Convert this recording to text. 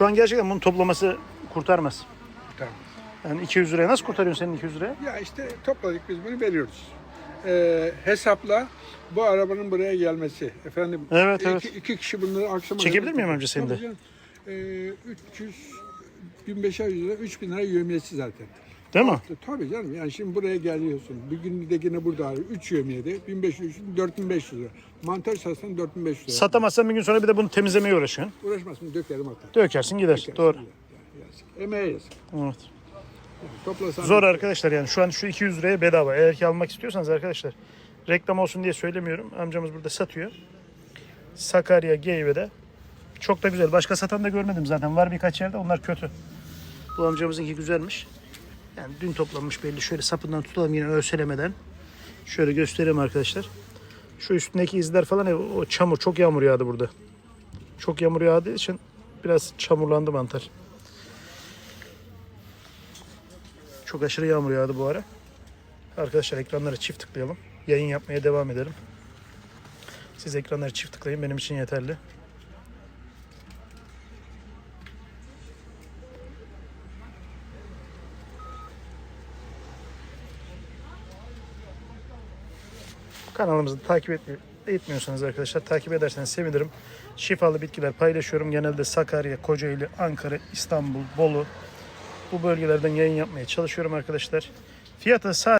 Şu an gerçekten bunu toplaması kurtarmaz. Tamam. Yani 200 liraya nasıl kurtarıyorsun senin 200 liraya? Ya işte topladık biz bunu veriyoruz. Ee, hesapla bu arabanın buraya gelmesi. Efendim Evet, iki, evet. iki kişi bunları akşam Çekebilir miyim amca seni de? Ee, 300 1500 lira 3000 lira yövmiyesi zaten. Değil mi? Tabii canım yani şimdi buraya geliyorsun. Bir gün de yine burada 3 yövmiyede 1500 4500 lira. Montaj satsan 4500 lira. Satamazsan bir gün sonra bir de bunu temizlemeye uğraşıyorsun. Uğraşmasın dökerim atar. Dökersin gider. Dökersin, Doğru. yani yazık. Emeğe yazık. Evet. Yani toplasan Zor arkadaşlar yani şu an şu 200 liraya bedava. Eğer ki almak istiyorsanız arkadaşlar reklam olsun diye söylemiyorum. Amcamız burada satıyor. Sakarya Geyve'de. Çok da güzel. Başka satan da görmedim zaten. Var birkaç yerde. Onlar kötü. Bu amcamızınki güzelmiş. Yani dün toplanmış belli. Şöyle sapından tutalım yine ölselemeden. Şöyle göstereyim arkadaşlar. Şu üstündeki izler falan o çamur. Çok yağmur yağdı burada. Çok yağmur yağdığı için biraz çamurlandı mantar. Çok aşırı yağmur yağdı bu ara. Arkadaşlar ekranları çift tıklayalım. Yayın yapmaya devam edelim. Siz ekranları çift tıklayın benim için yeterli. Kanalımızı takip etmi- etmiyorsanız arkadaşlar takip ederseniz sevinirim. Şifalı bitkiler paylaşıyorum. Genelde Sakarya, Kocaeli, Ankara, İstanbul, Bolu bu bölgelerden yayın yapmaya çalışıyorum arkadaşlar. Fiyatı sadece